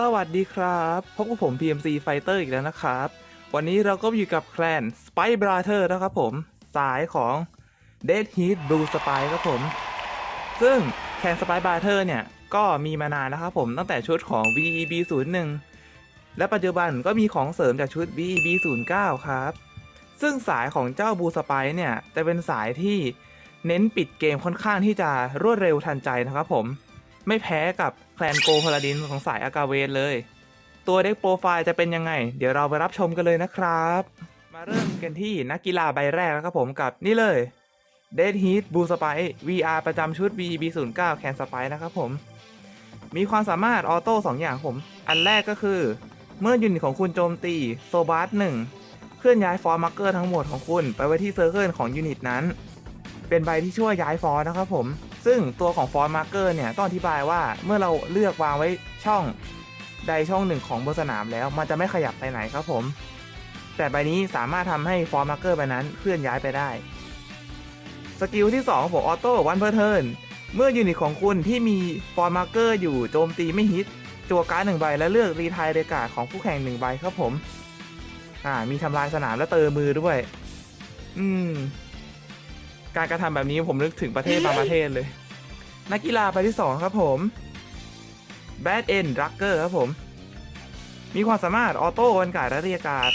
สวัสดีครับพบกับผม PMC Fighter อีกแล้วนะครับ วันนี้เราก็อยู่กับแคลน Spy Brother นะครับผม สายของ Dead Heat Blue Spy ครับผม ซึ่งแคลน Spy Brother เนี่ย ก็มีมานานแล้วครับผมตั้งแต่ชุดของ VEB 01และปัจจุบันก็มีของเสริมจากชุด VEB 09ครับ ซึ่งสายของเจ้าบูสไปเนี่ยจะเป็นสายที่เน้นปิดเกมค่อนข้างที่จะรวดเร็วทันใจนะครับผม ไม่แพ้กับแคลนโกพาลาดินของสายอากาเวนเลย ตัวเด็กโปรไฟล์จะเป็นยังไง เดี๋ยวเราไปรับชมกันเลยนะครับ มาเริ่มกันที่นักกีฬาใบแรกแล้วครับผมกับนี่เลย Dead Heat Blue Spike VR ประจำชุด VB09 Can Spike นะครับผม มีความสามารถออโต้2อย่างผม อันแรกก็คือ เมื่อยูนิตของคุณโจมตีโซบาร์หนึ่งเคลื่อนย้ายฟอร์มาร์เกอร์ทั้งหมดของคุณ ไปไว้ที่เซอร์เคิลของยูนิตนั้น เป็นใบที่ช่วยย้ายฟอร์นะครับผม ซึ่งตัวของฟอร์มาร์เกอร์เนี่ยต้องอธิบายว่าเมื่อเราเลือกวางไว้ช่องใดช่องหนึ่งของบนสนามแล้ว มันจะไม่ขยับไปไหนครับผม แต่ใบนี้สามารถทำให้ฟอร์มาร์เกอร์ใบนั้นเคลื่อนย้ายไปได้ สกิลที่ 2 ของผมออโต้วันเพอร์เทิร์นเมื่อยูนิตของคุณที่มีฟอร์มาร์เกอร์อยู่โจมตีไม่ฮิตจั่วการ์ดหนึ่งใบและเลือกรีทายเรกาดของผู้แข่งหนึ่งใบครับผม อ่า มีทำลายสนามและเติมมือด้วย อืม การกระทำแบบนี้ผมนึกถึงประเทศบางประเทศเลย นักกีฬาใบที่2ครับผม Bad End Rucker ครับผม มีความสามารถออโต้วันการ์ดและเรียกการ์ด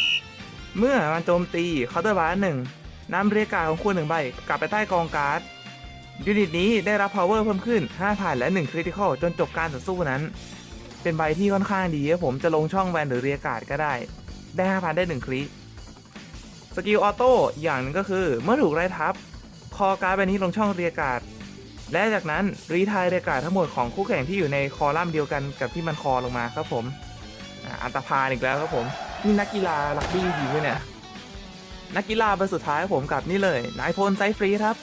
เมื่อมันโจมตีเคาน์เตอร์บาร์หนึ่งนำเรียกการ์ดของคุณหนึ่งใบ กลับไปใต้กองการ์ดยูนิตนี้ได้รับ power เพิ่มขึ้น5,000และ 1 critical จนจบการต่อสู้นั้น เป็นใบที่ค่อนข้างดีครับผมจะลงช่องแวนหรือเรียกการ์ดก็ได้ ได้5,000ได้ 1คลิสกิลออโต้อย่างหนึงก็คือเมื่อถูกไล่ทับ คอการ์ดใบนี้ลงช่องเรียกาดและจากนั้นรีทายเรียกาดทั้งหมดของคู่แข่งที่อยู่ในคอลัมน์เดียวกันกับที่มันคอลงมาครับผมอ่าอันตรพานอีกแล้วครับผมนี่นักกีฬาลักบี้จริงไหมเนี่ยนักกีฬาใบสุดท้ายผมกับนี่เลยนายพลไซฟรีครับ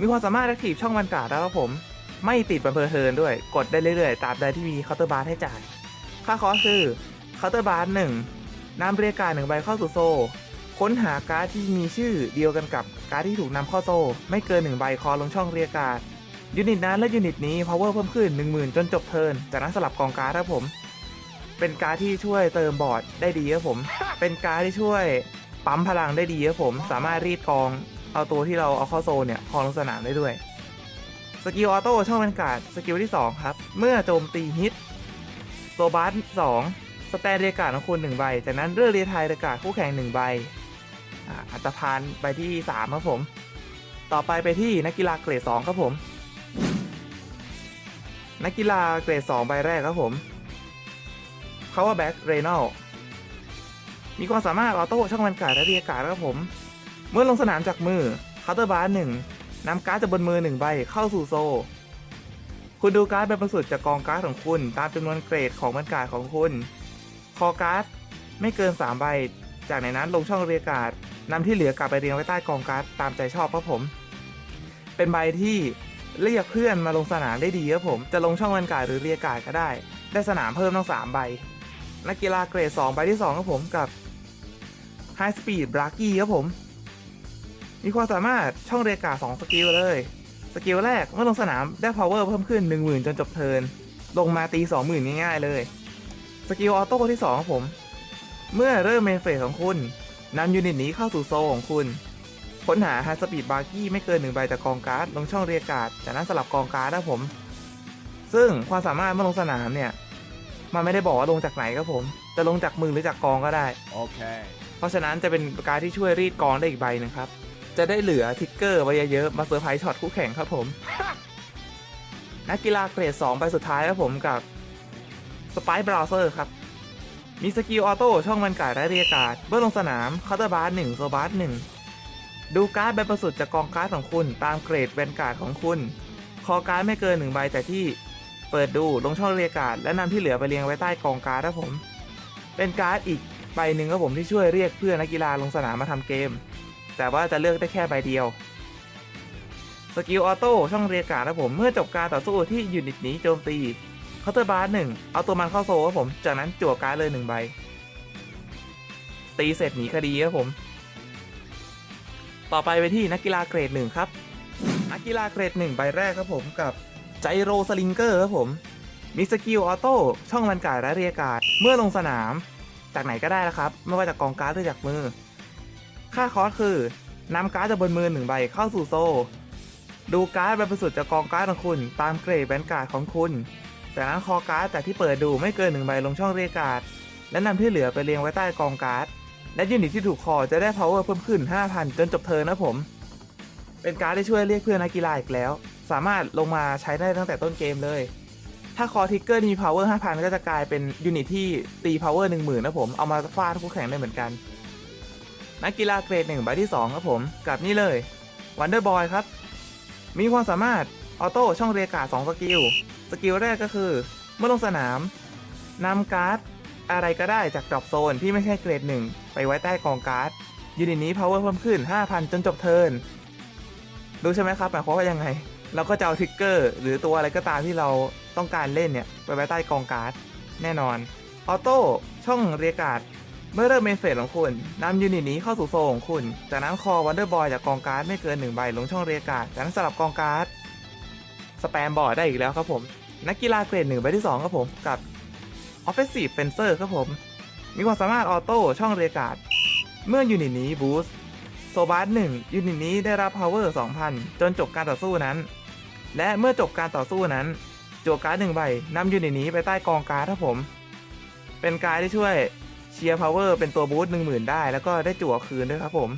มีความสามารถแอคทีฟช่องบรรกาศแล้วครับผม ไม่ติดบัมเพอร์เทิร์นด้วยกดได้เรื่อยๆตราบใดที่มีเคาน์เตอร์บาร์ให้จ่าย ค่าคอสคือเคาน์เตอร์บาร์หนึ่งนำเรียกการดหนึ่งใบเข้าสู่โซล ค้นหาการ์ดที่มีชื่อเดียวกันกับการ์ดที่ถูกนำเข้าโซลไม่เกินหนึ่งใบคอลงช่องเรียกการ์ดยูนิตนั้นและยูนิตนี้ power เพิ่มขึ้น 10,000 จนจบเทิร์นจากนั้นสลับกองการ์ดครับผม เป็นการ์ดที่ช่วยเติมบอร์ดได้ดีครับผม เป็นการ์ดที่ช่วยปั๊มพลังได้ดีครับผม สามารถรีดกองเอาตัวที่เราเอาเข้าโซลเนี่ยคอลงสนามได้ด้วยสกิลออโต้ช่องเป็นการ์ดสกิลที่ 2 ครับ เมื่อโจมตีฮิตโซบัสสองสแตนเรียการ์ดของคุณหนึ่งใบ จากนั้นเลือกเรียทายเรียกการ์ดคู่แข่งหนึ่งใบ อ่าอัตภานใบที่ 3 ครับผม ต่อไปไปที่นักกีฬาเกรด 2 ครับผม นักกีฬาเกรด 2 ใบแรกครับผม Power Back r e n a l มีความสามารถออโต้ช่องบรรกาศและเรียกการครับผม เมื่อลงสนามจากมือเคาน์เตอร์บาร์หนึ่งนำการ์ดจากบนมือหนึ่งใบเข้าสู่โซ คุณดูการ์ดใบประสุดจากกองการ์ดของคุณ ตามจำนวนเกรดของบรรกาศของคุณ คอการ์ดไม่เกิน 3 ใบ จากในนั้นลงช่องเรียกการ นำที่เหลือกลับไปเรียงไว้ใต้กองการ์ดตามใจชอบครับผม เป็นใบที่เรียกเพื่อนมาลงสนามได้ดีครับผม จะลงช่องบรรกาศหรือเรียกกาดก็ได้ ได้สนามเพิ่มทั้งสามใบ นักกีฬาเกรด 2 ใบที่ 2 ครับผมกับ High Speed b r a c k y ครับผม มีความสามารถช่องเรียกการ์ด2สกิลเลย สกิลแรกเมื่อลงสนามได้ power เพิ่มขึ้น 10,000 จนจบเทิร์น ลงมาตี 20,000 ง่ายๆเลย สกิลออโต้ที่2ครับผม เมื่อเริ่มเมนเฟสของคุณ นำยูนิตนี้เข้าสู่โซลของคุณ ค้นหา High Speed b r a c k y ไม่เกิน1ใบจากกองการ์ดลงช่องเรียกการ์ดจากนั้นสลับกองการ์ดนะผม ซึ่งความสามารถเมื่อลงสนามเนี่ย มันไม่ได้บอกว่าลงจากไหนครับผม จะลงจากมือหรือจากกองก็ได้ Okay. เพราะฉะนั้นจะเป็นการดที่ช่วยรีดกองได้อีกใบหนึงครับ จะได้เหลือทิกเกอร์ไว้เยอะๆมาเซอร์ไพรส์ช็อตคู่แข่งครับผม นักกีฬาเกรด2ใบสุดท้ายครับผมกับสไปร์บราวเซอร์ครับ มีสกิลออโต้ช่องบรรกาศและเรียการเมื่อลงสนามคาน์เตอร์บาร์หนึ่งโซบาร์หนึ่งดูการ์ดใบประสุดจากกองการ์ดของคุณ ตามเกรดแวนการ์ดของคุณ คอการ์ดไม่เกินหนึ่งใบแต่ที่เปิดดูลงช่องเรียการและนำที่เหลือไปเรียงไว้ใต้กองการ์ดครับผม เป็นการ์ดอีกใบหนึ่งครับผมที่ช่วยเรียกเพื่อนนักกีฬาลงสนามมาทำเกม แต่ว่าจะเลือกได้แค่ใบเดียวสกิลออโต้ช่องเรียการ์ดครับผมเมื่อจบการต่อสู้ที่ยูนิตนี้โจมตี เคาน์เตอร์บาร์หนึ่งเอาตัวมันเข้าโซ่ครับผม จากนั้นจั่วการ์ดเลยหนึ่งใบ ตีเสร็จหนีคดีครับผม ต่อไปไปที่นักกีฬาเกรดหนึ่งครับ นักกีฬาเกรดหนึ่งใบแรกครับผมกับไจโรสลิงเกอร์ครับผม มีสกิลออโต้ช่องบรรกาศและเรียกการ์ดเมื่อลงสนาม จากไหนก็ได้และครับ ไม่ว่าจากกองการ์ดหรือจากมือ ค่าคอสคือนำการ์ดจากบนมือหนึ่งใบเข้าสู่โซ่ ดูการ์ดใบบริสุทธิ์จากกองการ์ดของคุณ ตามเกรดแบนการ์ดของคุณ จากนั้นคอการ์ดจากที่เปิดดูไม่เกินหนึ่งใบลงช่องเรียกการ์ดและนำที่เหลือไปเรียงไว้ใต้กองการ์ดและยูนิตที่ถูกคอจะได้ power เพิ่มขึ้น 5,000 จนจบเทิร์นนะผม เป็นการ์ดที่ช่วยเรียกเพื่อนนักกีฬาอีกแล้ว สามารถลงมาใช้ได้ตั้งแต่ต้นเกมเลย ถ้าคอทิกเกอร์มี power 5,000 ก็จะกลายเป็นยูนิตที่ตี power 10,000นะผมเอามาฟาดคู่แข่งได้เหมือนกัน นักกีฬาเกรด1ใบที่2ครับผมกับนี่เลย Wonder Boy ครับ มีความสามารถออโต้ช่องเรียกการ์ด2สกิล สกิลแรกก็คือ เมื่อลงสนามนำการ์ดอะไรก็ได้จากดรอปโซนที่ไม่ใช่เกรด1ไปไว้ใต้กองการ์ดยูนิตนี้ power เพิ่มขึ้น 5,000 จนจบเทิร์นรู้ใช่ไหมครับหมายความว่ายังไง เราก็จะเอาทริกเกอร์หรือตัวอะไรก็ตามที่เราต้องการเล่นเนี่ย ไปไว้ใต้กองการ์ดแน่นอน ออโต้ช่องเรียกการ์ดเมื่อเริ่มเมนเฟสของคุณนำยูนิตนี้เข้าสู่โซของคุณ จากนั้นคอวันเดอร์บอยจากกองการ์ดไม่เกิน1ใบลงช่องเรียกการ์ดจากนั้นสลับกองการ์ดสแปมบอร์ดได้อีกแล้วครับผม นักกีฬาเกรดหนึ่งใบที่ 2 ครับผม กับ Offensive Fencer ครับผม มีความสามารถออโต้ช่องเรียการ์ดเมื่อยูนิตนี้บูสต์โซบาร์หนึ่งยูนิตนี้ได้รับ power 2,000 จนจบการต่อสู้นั้น และเมื่อจบการต่อสู้นั้นจั่วการ์ดหนึ่งใบนำยูนิตนี้ไปใต้กองการ์ดครับผม เป็นการ์ดที่ช่วยเชียร์พาวเวอร์เป็นตัวบูสต์หนึ่งหมื่นได้ แล้วก็ได้จั่วคืนด้วยครับผม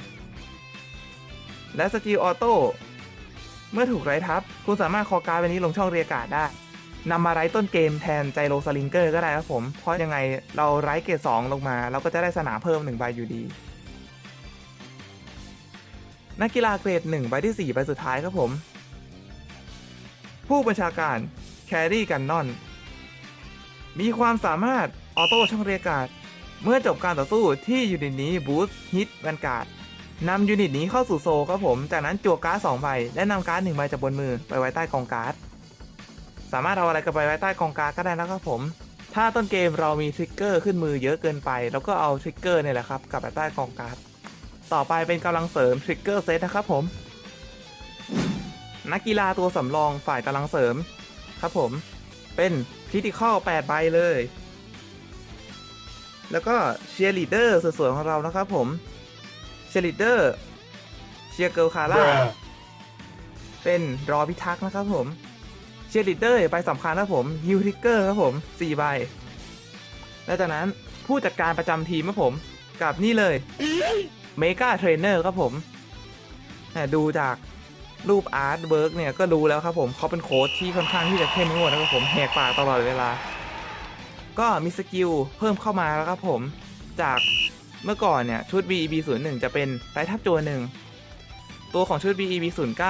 และสกิลออโต้เมื่อถูกไรทับ คุณสามารถคอการ์ดใบนี้ลงช่องเรียการ์ดได้ นำมาไรต้นเกมแทนไจโรสลิงเกอร์ก็ได้ครับผม เพราะยังไงเราไร้เกรด2ลงมา เราก็จะได้สนามเพิ่มหนึ่งใบอยู่ดี นักกีฬาเกรด1ใบที่ 4 ใบสุดท้ายครับผม ผู้บัญชาการแครี่กันนอน มีความสามารถออโต้ช่องเรียกการเมื่อจบการต่อสู้ที่ยูนิตนี้บูสต์ฮิตแวนการ์ดนำยูนิตนี้เข้าสู่โซครับผม จากนั้นจั่วการ์ด2ใบ และนำการ์ด1ใบจากบนมือไปไว้ใต้กองการ์ด สามารถเอาอะไรก็ไปไว้ใต้กองการ์ดก็ได้นะครับผม ถ้าต้นเกมเรามีทริกเกอร์ขึ้นมือเยอะเกินไปเราก็เอาทริกเกอร์เนี่ยแหละครับกลับไปใต้กองการ์ดต่อไปเป็นกำลังเสริมทริกเกอร์เซตนะครับผม นักกีฬาตัวสำรองฝ่ายกำลังเสริมครับผม เป็นคริติคอล8ใบเลย แล้วก็เชียร์ลีดเดอร์สวยๆของเรานะครับผม เชียร์ลีดเดอร์เชียร์เกิลคาร่าเป็นรอพิทักษ์นะครับผม เชียร์ลีดเดอร์ใบสำคัญครับผมฮิวทิกเกอร์ครับผม4ใบและจากนั้นผู้จัดการประจำทีมครับผม กับนี่เลยเมกาเทรนเนอร์ครับผมแหม่ดูจากรูปอาร์ตเวิร์กเนี่ยก็รู้แล้วครับผมเขาเป็นโค้ชที่ค่อนข้างที่จะเข้มงวดนะครับผมแหกปากตลอดเวลา ก็มีสกิลเพิ่มเข้ามาแล้วครับผมจากเมื่อก่อนเนี่ยชุด BEB 0 1จะเป็นไรทับจัวหนึ่งตัวของชุด BEB 0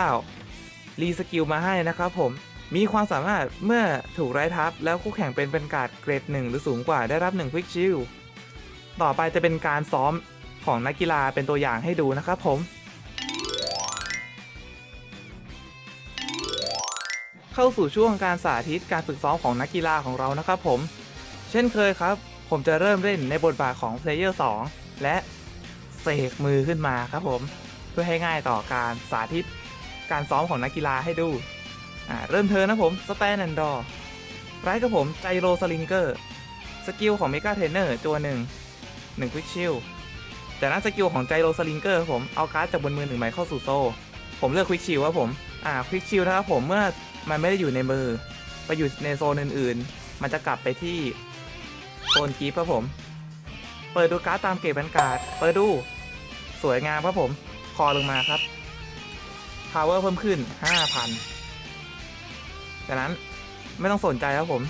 9รีสกิลมาให้นะครับผม มีความสามารถเมื่อถูกไร้ทับ แล้วคู่แข่งเป็นเป็นการ์ดเกรด1หรือสูงกว่าได้รับ1 Quick Shield ต่อไปจะเป็นการซ้อมของนักกีฬาเป็นตัวอย่างให้ดูนะครับผม เข้าสู่ช่วงการสาธิตการฝึกซ้อมของนักกีฬาของเรานะครับผม เช่นเคยครับ ผมจะเริ่มเล่นในบทบาทของ Player 2และเสกมือขึ้นมาครับผม เพื่อให้ง่ายต่อการสาธิตการซ้อมของนักกีฬาให้ดู อ่าเริ่มเทิร์นะผมสแตนแอนดอร์ไรกับผมไจโรสลิงเกอร์สกิลของเมกาเทรนเนอร์ตัวหนึ่งหนึ่งควิกชิลจากนั้นสกิลของไจโรสลิงเกอร์ผมเอาการ์ดจากบนมือหนึ่งใบเข้าสู่โซ่ผมเลือกควิกชิลครับผมอ่าควิกชิลนะครับผมเมื่อมันไม่ได้อยู่ในมือไปอยู่ในโซนอื่นๆ มันจะกลับไปที่โซนกีฟครับผม เปิดดูการ์ดตามเกรดบรรการ์ดเปิดดู สวยงามครับผม คอลงมาครับ power เพิ่มขึ้น 5,000 จากนั้นไม่ต้องสนใจครับผม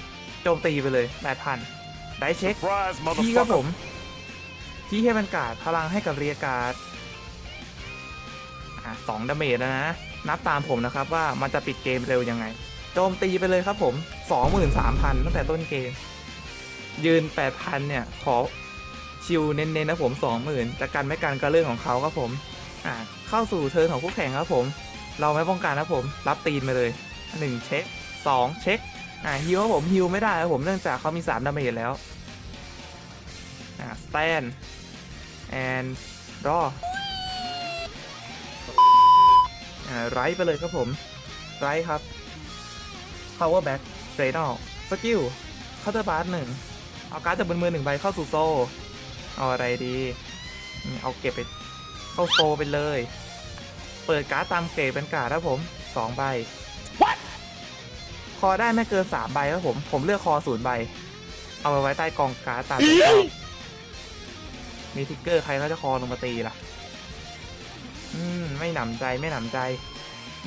โจมตีไปเลย 8,000 ได้เช็ค Surprise, ที่ครับผม motherfucker. ที่ให้บรรกาศพลังให้กับเรียการ์ดอะสองดาเมจแล้วนะ นับตามผมนะครับว่ามันจะปิดเกมเร็วยังไง โจมตีไปเลยครับผม 23,000 ตั้งแต่ต้นเกม ยืน 8,000 เนี่ย ขอชิวเน้นๆนะผม 20,000จะกันไม่กันก็เรื่องของเขาครับผม อ่าเข้าสู่เทิร์นของคู่แข่งครับผม เราไม่ป้องกันครับผม รับตีนไปเลย 1 เช็ค 2 เช็ค อ่าฮิวครับผมฮิวไม่ได้ครับผมเนื่องจากเขามี3ดาเมจแล้ว อ่าสแตน and draw อ่าไรไปเลยครับผมไรครับ power back r a d a l สกิลเคาน์เตอร์บาร์หนึ่งเอาการ์ดจากบนมือหนึ่งใบเข้าสู่โซ่ เอาอะไรดี เอาเก็บไปเข้าโซ่ไปเลย เปิดการ์ดตามเกรดเป็นการ์ดครับผมสองใบ คอได้ไม่เกินสามใบครับผม ผมเลือกคอศูนย์ใบ เอาไปไว้ใต้กองการ์ดตามที่ชอบมีทิกเกอร์ใครเขาจะคอลงมาตีล่ะ อืม ไม่หนำใจไม่หนำใจ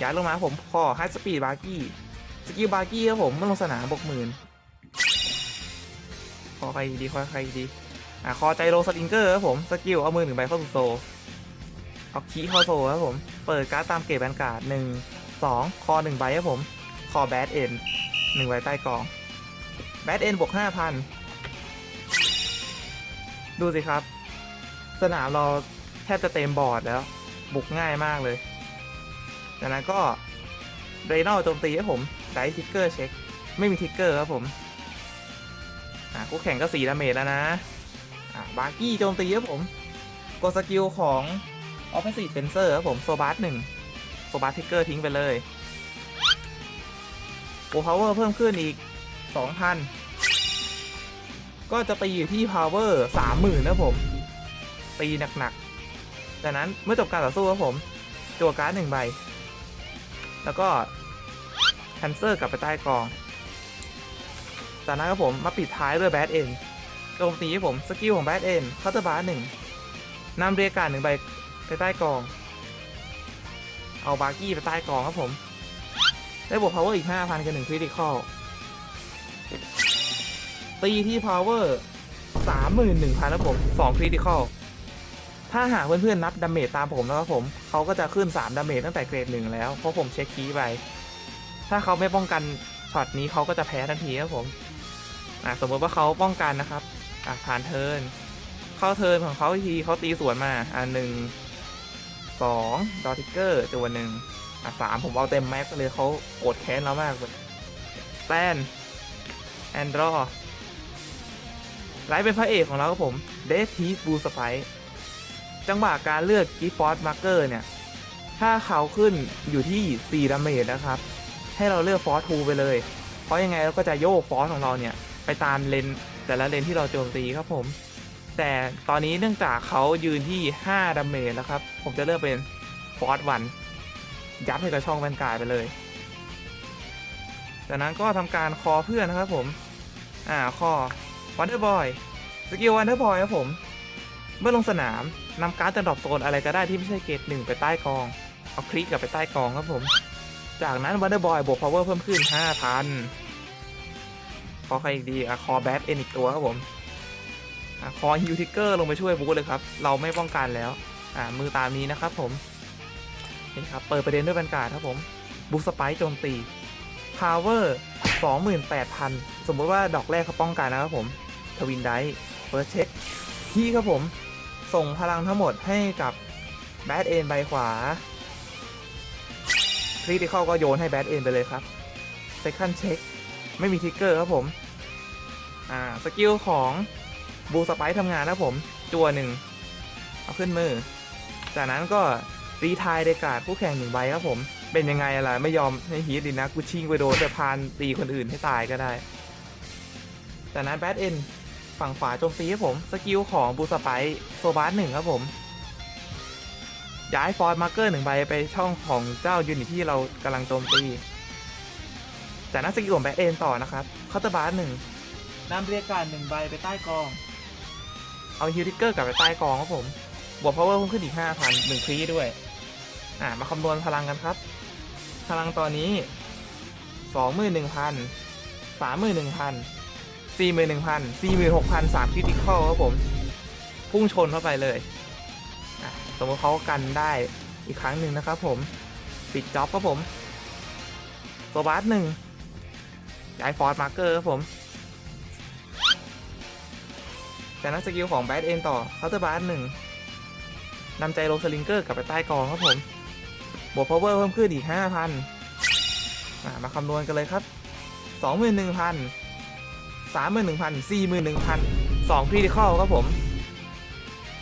ย้ายลงมาครับผมคอไฮสปีดบาร์กี้ สกิลบาร์กี้ครับผมเมื่อลงสนามบกหมื่นคอใครดีคอใครดี อะคอใจโรสติงเกอร์ครับผม สกิลเอามือหนึ่งใบเข้าสู่โซเอาคีย์เข้าโซครับผม เปิดการ์ดตามเกรดแบนการ์ดหนึ่งสองคอหนึ่งใบครับผม คอแบดเอ็นหนึ่งใบใต้กอง แบดเอ็นบวกห้าพันดูสิครับ สนามเราแทบจะเต็มบอร์ดแล้ว บุกง่ายมากเลย จากนั้นก็เรนอลโจมตีให้ผมไดทิกเกอร์เช็ค ไม่มีทิกเกอร์ครับผม อ่าคู่แข่งก็สีดาเมจแล้วนะ อ่าบาร์กี้โจมตีครับผม กดสกิลของออฟเฟนซีฟเฟนเซอร์ครับผม โซบาร์หนึ่งโซบาร์ทิกเกอร์ทิ้งไปเลย โอพาวเวอร์เพิ่มขึ้นอีก 2,000 ก็จะตีอยู่ที่ power 30,000นะผม ตีหนักๆ จากนั้นเมื่อจบการต่อสู้ครับผมจั่วการ์ดหนึ่งใบ แล้วก็แคนเซอร์กลับไปใต้กอง จากนั้นครับผมมาปิดท้ายด้วยแบดเอ็นโจมตีผมสกิลของแบดเอ็นคัตเตอร์บาร์หนึ่งนำเรียกการดหนึ่งใบไปใต้กอง เอาบาร์กี้ไปใต้กองครับผม ได้บวก power อีก 5,000 กับหนึ่งคริติคอลตีที่ power 31,000ครับผม2คริติคอลถ้าหากเพื่อนๆนับดาเมจตามผมแล้วครับผมเขาก็จะขึ้น 3ดาเมจตั้งแต่เกรดหนึ่งแล้ว เพราะผมเช็คคีย์ไป ถ้าเขาไม่ป้องกันช็อตนี้เขาก็จะแพ้ทันทีครับผมอะสมมติว่าเขาป้องกันนะครับอะผ่านเทิร์นเข้าเทิร์นของเขาทีเขาตีสวนมา อะหนึ่งสองดอทิกเกอร์ตัวหนึ่ง อะสามผมเอาเต็มแม็กซ์เลยเขาโกรธแค้นเรามากเลยแตนแอนดรอไลท์เป็นพระเอกของเราครับผมเดททีบูสไปจังหวะการเลือกกีฟอร์ m มาร์เกอร์เนี่ย ถ้าเขาขึ้นอยู่ที่ 4ดาเมจนะครับ ให้เราเลือกฟอร์ทูไปเลย เพราะยังไงเราก็จะโยกฟอร์ของเราเนี่ย ไปตามเลนแต่ละเลนที่เราโจมตีครับผม แต่ตอนนี้เนื่องจากเขายืนที่ 5ดาเมจแล้วครับ ผมจะเลือกเป็นฟอร์วัน ยัดให้กับช่องแวนการ์ดไปเลย จากนั้นก็ทำการคอเพื่อนนะครับผม อ่าคอวันเดอร์บอยสกิลวันเดอร์บอยครับผม เมื่อลงสนามนำการ์ดจากดรอปโซนอะไรก็ได้ที่ไม่ใช่เกรดหนึ่งไปใต้กอง เอาคลิกกลับไปใต้กองครับผม จากนั้นวันเดอร์บอยบวกพาวเวอร์เพิ่มขึ้น 5,000 ขอใครอีกดีอะคอแบทเอ็นอีกตัวครับผมอะคอฮิวทิกเกอร์ลงไปช่วยบูธเลยครับ เราไม่ป้องกันแล้ว อ่ามือตามนี้นะครับผม นี่ครับ เปิดประเด็นด้วยบรรกาศครับผมบูสไปโจมตี power 28,000 สมมติว่าดอกแรกเขาป้องกันนะครับผม ทวินไดเฟิร์สเช็คที่ครับผม ส่งพลังทั้งหมดให้กับแบดเอ็นใบขวาคริติคอลก็โยนให้แบดเอ็นไปเลยครับเซคันเช็คไม่มีทิกเกอร์ครับผม อ่า สกิลของบูสไปทำงานนะผม จัวหนึ่ง เอาขึ้นมือ จากนั้นก็ รีทายเดการ์ดผู้แข่งหนึ่งใบครับผม เป็นยังไงล่ะไม่ยอมให้ฮีทดินะกูชิงไปโดนแต่พานตีคนอื่นให้ตายก็ได้จากนั้นแบดเอ็นฝั่งขวาโจมตีครับผมสกิลของบูสไปโซบาร์หนึ่งครับผม ย้ายฟอร์ดมาร์เกอร์หนึ่งใบไปช่องของเจ้ายูนิตที่เรากำลังโจมตีจากนั้นสกิลของแบ็คเอนต่อนะครับเคาน์เตอร์บาร์หนึ่งนำเรียกการหนึ่งใบไปใต้กอง เอาฮิวทิกเกอร์กลับไปใต้กองครับผม บวกพาวเวอร์เพิ่มขึ้นอีกห้าพันหนึ่งครีด้วย อ่ามาคำนวณพลังกันครับ พลังตอนนี้สองหมื่นหนึ่งพันสามหมื่นหนึ่งพันสี่หมื่นหนึ่งพันสี่หมื่นหกพันสามคริติคอลครับผม พุ่งชนเข้าไปเลย สมมติเขากันได้อีกครั้งหนึ่งนะครับผม ปิดจ็อบครับผมโซบาร์หนึ่งย้ายฟอร์ดมาร์เกอร์ครับผมจากนั้นสกิลของแบดเอ็นต่อเคาน์เตอร์บาร์หนึ่งนำใจโรสลิงเกอร์กลับไปใต้กองครับผม บวกพาวเวอร์เพิ่มขึ้นอีกห้าพันมาคำนวณกันเลยครับสองหมื่นหนึ่งพันสามหมื่นหนึ่งพันสี่หมื่นหนึ่งพันสองคริติคอลครับผม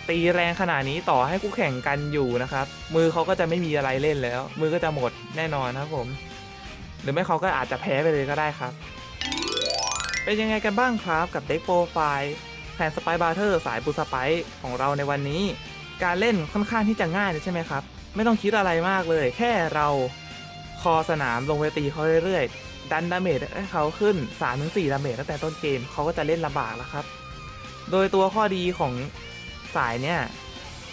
ตีแรงขนาดนี้ต่อให้คู่แข่งกันอยู่นะครับ มือเขาก็จะไม่มีอะไรเล่นแล้ว มือก็จะหมดแน่นอนครับผม หรือไม่เขาก็อาจจะแพ้ไปเลยก็ได้ครับ เป็นยังไงกันบ้างครับกับเด็กโปรไฟล์แผนสไปบาร์เทอร์สายบูสไปของเราในวันนี้ การเล่นค่อนข้างที่จะง่ายเลยใช่ไหมครับ ไม่ต้องคิดอะไรมากเลย แค่เราคอสนามลงไปตีเขาเรื่อยๆ ดันดาเมจให้เขาขึ้น 3-4 ดาเมจตั้งแต่ต้นเกมเขาก็จะเล่นลำบากแล้วครับ โดยตัวข้อดีของสายเนี่ย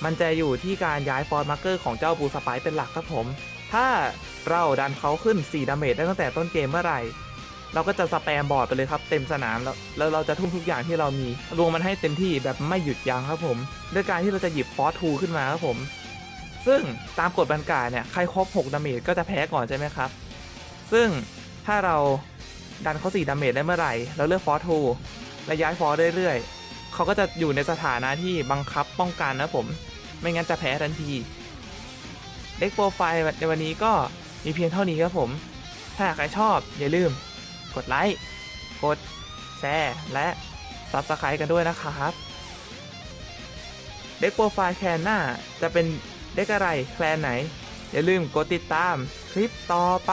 มันจะอยู่ที่การย้ายฟอร์มาร์เกอร์ของเจ้าบูสไปเป็นหลักครับผม ถ้าเราดันเขาขึ้น 4 ดาเมจได้ตั้งแต่ต้นเกมเมื่อไหร่เราก็จะสแปมบอร์ดไปเลยครับเต็มสนามแล้วแล้วเราจะทุ่มทุกอย่างที่เรามีรวมมันให้เต็มที่แบบไม่หยุดยั้งครับผม ด้วยการที่เราจะหยิบฟอสทูขึ้นมาครับผม ซึ่งตามกฎบรรกาเนี่ยใครครบ6ดาเมจก็จะแพ้ก่อนใช่ไหมครับ ซึ่งถ้าเราดันเขา4ดาเมจได้เมื่อไหร่ เราเลือกฟอสทูและย้ายฟอสเรื่อยๆเขาก็จะอยู่ในสถานะที่บังคับป้องกันนะผม ไม่งั้นจะแพ้ทันทีเด็กโปรไฟล์ในวันนี้ก็มีเพียงเท่านี้ครับผม ถ้าใครชอบอย่าลืม กดไลค์ กดแชร์และ Subscribe กันด้วยนะครับ เด็กโปรไฟล์แคนหน้าจะเป็น เด็กอะไรแคลนไหน อย่าลืมกดติดตามคลิปต่อไป